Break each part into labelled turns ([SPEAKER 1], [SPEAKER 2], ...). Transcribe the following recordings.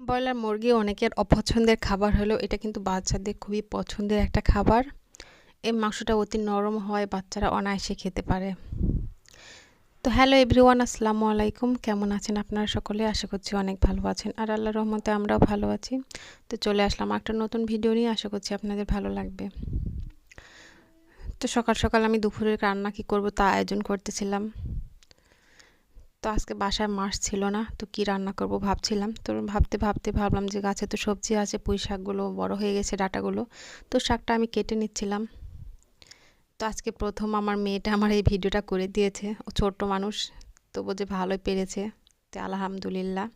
[SPEAKER 1] Broiler মুরগি অনেকের অপছন্দের খাবার হলেও এটা কিন্তু বাচ্চাদের খুবই পছন্দের একটা খাবার। এই মাংসটা অতি নরম হয়, বাচ্চারা অনায়াসে খেতে পারে। তো হ্যালো এভরিওয়ান, আসসালামু আলাইকুম। কেমন আছেন আপনারা সকলে? আশা করছি অনেক ভালো আছেন। আর আল্লাহ রহমতে আমরাও ভালো আছি। তো চলে আসলাম একটা নতুন ভিডিও নিয়ে। আশা করছি আপনাদের ভালো লাগবে। তো সকাল সকাল আমি দুপুরের রান্না কী করব তা আয়োজন করতেছিলাম। তো আজকে বাসায় মাছ ছিল না, তো কি রান্না করব ভাবছিলাম। তো ভাবতে ভাবতে ভাবলাম যে গাছে তো সবজি আছে, পুঁই শাকগুলো বড় হয়ে গেছে ডাটাগুলো, তো শাকটা আমি কেটে নিচ্ছিলাম। তো আজকে প্রথম আমার মেয়েটা আমার এই ভিডিওটা করে দিয়েছে, ও ছোট্ট মানুষ তবু যে ভালোই পেরেছে, তো আলহামদুলিল্লাহ।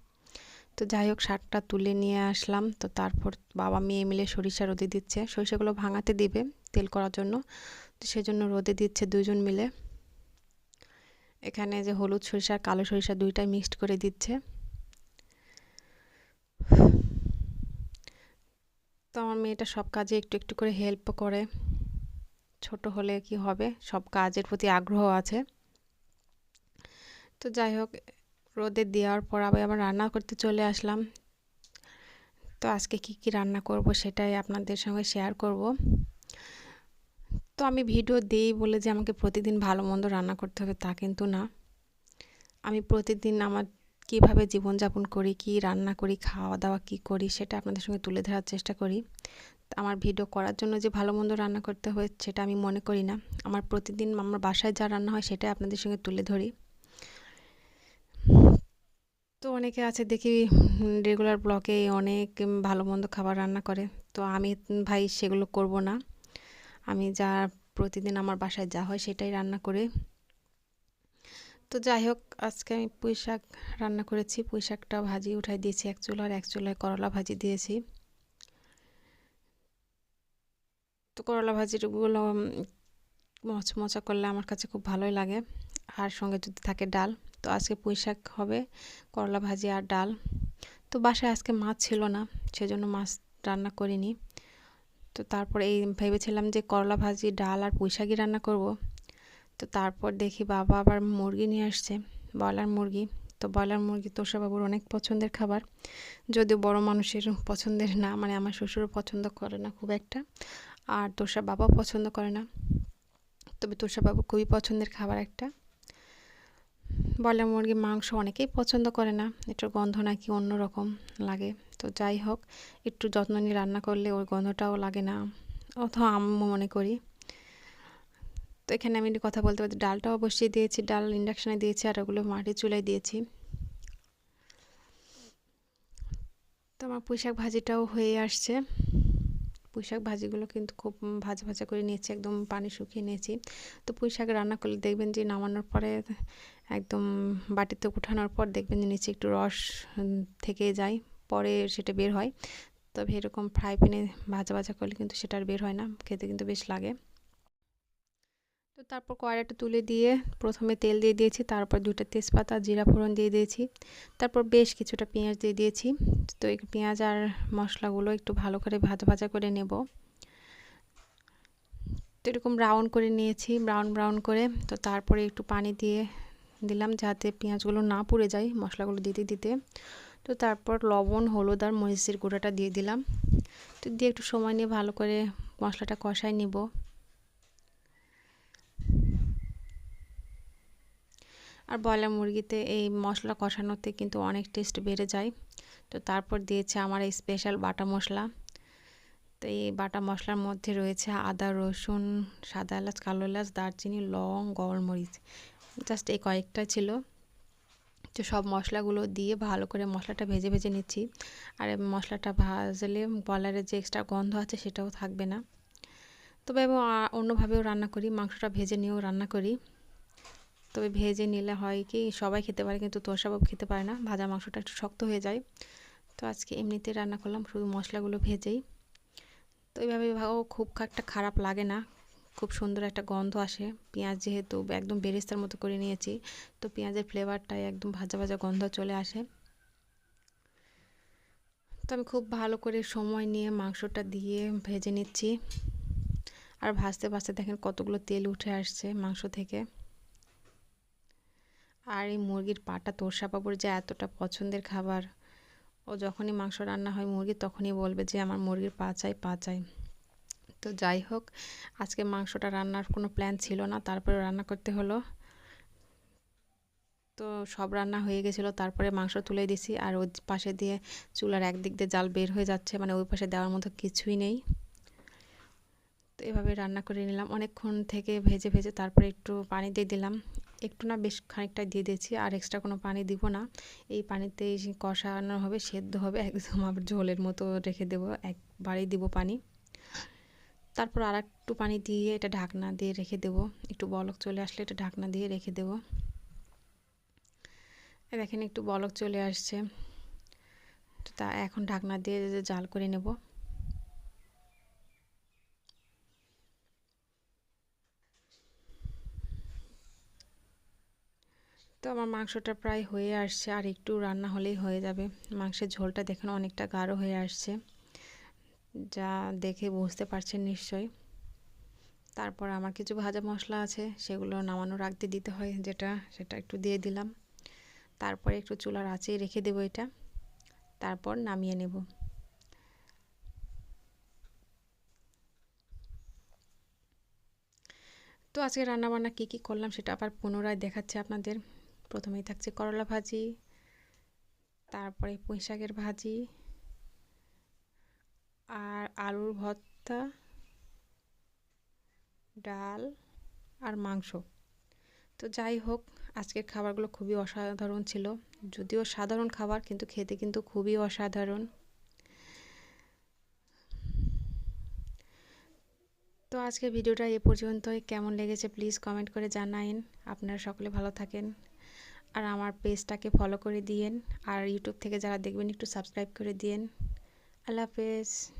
[SPEAKER 1] তো যাই হোক, শাকটা তুলে নিয়ে আসলাম, তো তারপর বাবা মেয়ে মিলে সরিষা রোদে দিচ্ছে, সরিষাগুলো ভাঙাতে দিবে তেল করার জন্য, তো সেজন্য রোদে দিচ্ছে দুজন মিলে। এখানে যে হলুদ সরিষা, কালো সরিষা দুইটাই মিক্সড করে দিচ্ছে। তো আমার মেয়েটা সব কাজে একটু একটু করে হেল্প করে। ছোট হলে কি হবে? সব কাজের প্রতি আগ্রহ আছে। তো যাই হোক, রোদে দেওয়ার পর আবার আবার রান্না করতে চলে আসলাম। তো আজকে কি কি রান্না করব সেটাই আপনাদের সঙ্গে শেয়ার করব। তো আমি ভিডিও দিই বলে যে আমাকে প্রতিদিন ভালো মন্দ রান্না করতে হবে তা কিন্তু না। আমি প্রতিদিন আমার কীভাবে জীবনযাপন করি, কি রান্না করি খাওয়া দাওয়া কি করি সেটা আপনাদের সঙ্গে তুলে ধরার চেষ্টা করি। আমার ভিডিও করার জন্য যে ভালো মন্দ রান্না করতে হয় সেটা আমি মনে করি না। আমার প্রতিদিন আমার বাসায় যা রান্না হয় সেটা আপনাদের সঙ্গে তুলে ধরি। তো অনেকে আছে দেখি রেগুলার ব্লগে অনেক ভালো মন্দ খাবার রান্না করে। তো আমি ভাই সেগুলো করব না। আমি যা প্রতিদিন আমার বাসায় যা হয় সেটাই রান্না করে। তো যাই হোক, আজকে আমি পুঁই শাক রান্না করেছি। পুঁই শাকটা ভাজি উঠাই দিয়েছি এক চুলার, এক চুলায় করলা ভাজি দিয়েছি। তো করলা ভাজিগুলো মচমচা করলে আমার কাছে খুব ভালোই লাগে। আর সঙ্গে যদি থাকে ডাল, তো আজকে পুঁই শাক হবে, করলা ভাজি আর ডাল। তো বাসায় আজকে মাছ ছিল না, সেজন্য মাছ রান্না করিনি। তো তারপর এই ভেবেছিলাম যে করলা ভাজি, ডাল আর পুঁই শাকই রান্না করব। তো তারপর দেখি বাবা আবার মুরগি নিয়ে আসছে, ব্রয়লার মুরগি। তো ব্রয়লার মুরগি তোষাবাবুর অনেক পছন্দের খাবার। যদিও বড় মানুষের পছন্দের না মানে আমার শ্বশুরও পছন্দ করে না খুব একটা। আর তোষা বাবাও পছন্দ করে না। তবে তোষাবাবু খুবই পছন্দের খাবার একটা। ব্রয়লার মুরগির মাংস অনেকেই পছন্দ করে না, এটার গন্ধ নাকি অন্যরকম লাগে। তো যাই হোক, একটু যত্ন নিয়ে রান্না করলে ওই গন্ধটাও লাগে না। অথবা আম্মু মনে করি। তো এখানে আমি কথা বলতে বলতে ডালটাও বসিয়ে দিয়েছি, ডাল ইন্ডাকশানে দিয়েছি আর ওগুলো মাটির চুলায় দিয়েছি। তো আমার পুঁইশাক ভাজিটাও হয়ে আসছে। পুঁইশাক ভাজিগুলো কিন্তু খুব ভাজা ভাজা করে নিয়েছি, একদম পানি শুকিয়ে নিয়েছি। তো পুঁইশাক রান্না করলে দেখবেন যে নামানোর পরে, একদম বাটিতে উঠানোর পর দেখবেন যে নিচে একটু রস থেকে যায়। পরে সেটা বের হয়। তবে এরকম ফ্রাই প্যানে ভাজা ভাজা করলে কিন্তু সেটা আর বের হয় না, খেতে কিন্তু বেশ লাগে। তো তারপর কড়াইটা তুলে দিয়ে প্রথমে তেল দিয়ে দিয়েছি, তারপর দুটো তেজপাতা, জিরা ফোড়ন দিয়ে দিয়েছি। তারপর বেশ কিছুটা পেঁয়াজ দিয়ে দিয়েছি। তো এই পেঁয়াজ আর মশলাগুলো একটু ভালো করে ভাজা ভাজা করে নেব। তো এরকম ব্রাউন করে নিয়েছি ব্রাউন ব্রাউন করে। তো তারপরে একটু পানি দিয়ে দিলাম যাতে পেঁয়াজগুলো না পুড়ে যায় মশলাগুলো দিতে দিতে। তো তারপর লবণ, হলুদ আর মরিচের গুঁড়োটা দিয়ে দিলাম। তো দিয়ে একটু সময় নিয়ে ভালো করে মশলাটা কষাই নিব। আর ব্রয়লার মুরগিতে এই মশলা কষানোতে কিন্তু অনেক টেস্ট বেড়ে যায়। তো তারপর দিয়েছে আমার এই স্পেশাল বাটা মশলা। তো এই বাটা মশলার মধ্যে রয়েছে আদা, রসুন, সাদা এলাচ, কালো এলাচ, দারচিনি, লং গরমরিচ জাস্ট এই কয়েকটা ছিল। তো সব মশলাগুলো দিয়ে ভালো করে মশলাটা ভেজে ভেজে নিচ্ছি। আর মশলাটা ভাজলে বলারের যে এক্সট্রা গন্ধ আছে সেটাও থাকবে না। তবে অন্যভাবেও রান্না করি, মাংসটা ভেজে নিয়েও রান্না করি। তবে ভেজে নিলে হয় কি, সবাই খেতে পারে কিন্তু তোষাবাবু খেতে পারে না, ভাজা মাংসটা একটু শক্ত হয়ে যায়। তো আজকে এমনিতে রান্না করলাম, শুধু মশলাগুলো ভেজেই। তো এইভাবে খুব একটা খারাপ লাগে না খুব সুন্দর একটা গন্ধ আসে। পেঁয়াজ যেহেতু একদম বেরেস্তার মতো করে নিয়েছি, তো পেঁয়াজের ফ্লেভারটাই একদম ভাজা ভাজা গন্ধ চলে আসে। তো আমি খুব ভালো করে সময় নিয়ে মাংসটা দিয়ে ভেজে নিচ্ছি। আর ভাজতে ভাজতে দেখেন কতগুলো তেল উঠে আসছে মাংস থেকে। আর এই মুরগির পাটা তোরসা পাপড় যে এতটা পছন্দের খাবার, ও যখনই মাংস রান্না হয় মুরগি তখনই বলবে যে, আমার মুরগির পা চাই পা চাই। তো যাই হোক, আজকে মাংসটা রান্নার কোনো প্ল্যান ছিল না, তারপরে রান্না করতে হলো। তো সব রান্না হয়ে গেছিল, তারপরে মাংস তুলে দিছি, আর ওই পাশে দিয়ে চুলার একদিক দিয়ে জাল বের হয়ে যাচ্ছে মানে ওই পাশে দেওয়ার মতো কিছুই নেই। তো এভাবে রান্না করে নিলাম। অনেকক্ষণ থেকে ভেজে ভেজে তারপরে একটু পানি দিয়ে দিলাম। একটু না বেশ খানিকটা দিয়ে দিয়েছি, আর এক্সট্রা কোনো পানি দিব না। এই পানিতেই কষানো হবে, সেদ্ধ হবে, একদম আবার ঝোলের মতো রেখে দেবো, একবারেই দিব পানি। তারপর আর একটু পানি দিয়ে এটা ঢাকনা দিয়ে রেখে দেব। একটু বলক চলে আসলে এটা ঢাকনা দিয়ে রেখে দেব। দেখেন একটু বলক চলে আসছে। তা এখন ঢাকনা দিয়ে জাল করে নেব। তো আমার মাংসটা প্রায় হয়ে আসছে, আর একটু রান্না হলেই হয়ে যাবে। মাংসের ঝোলটা দেখেন অনেকটা গাঢ় হয়ে আসছে। যা দেখে বুঝতে পারছেন নিশ্চয়ই। তারপর আমার কিছু ভাজা মশলা আছে, সেগুলো নামানোর আগ দিয়ে দিতে হয় যেটা, সেটা একটু দিয়ে দিলাম। তারপরে একটু চুলার আঁচেই রেখে দেবো এটা। তারপর নামিয়ে নেব। তো আজকে রান্নাবান্না কী কী করলাম সেটা আবার পুনরায় দেখাচ্ছে আপনাদের। প্রথমেই থাকছে করলা ভাজি, তারপরে পুঁই শাকের ভাজি আর আলুর ভর্তা, ডাল আর মাংস। তো যাই হোক, আজকের খাবারগুলো খুবই অসাধারণ ছিল। যদিও সাধারণ খাবার, কিন্তু খেতে কিন্তু খুবই অসাধারণ। তো আজকে ভিডিওটা এ পর্যন্তই। কেমন লেগেছে প্লিজ কমেন্ট করে জানাইন। আপনারা সকলে ভালো থাকেন। আর আমার পেজটাকে ফলো করে দিয়েন। আর ইউটিউব থেকে যারা দেখবেন, একটু সাবস্ক্রাইব করে দিয়েন। আল্লাহ হাফেজ।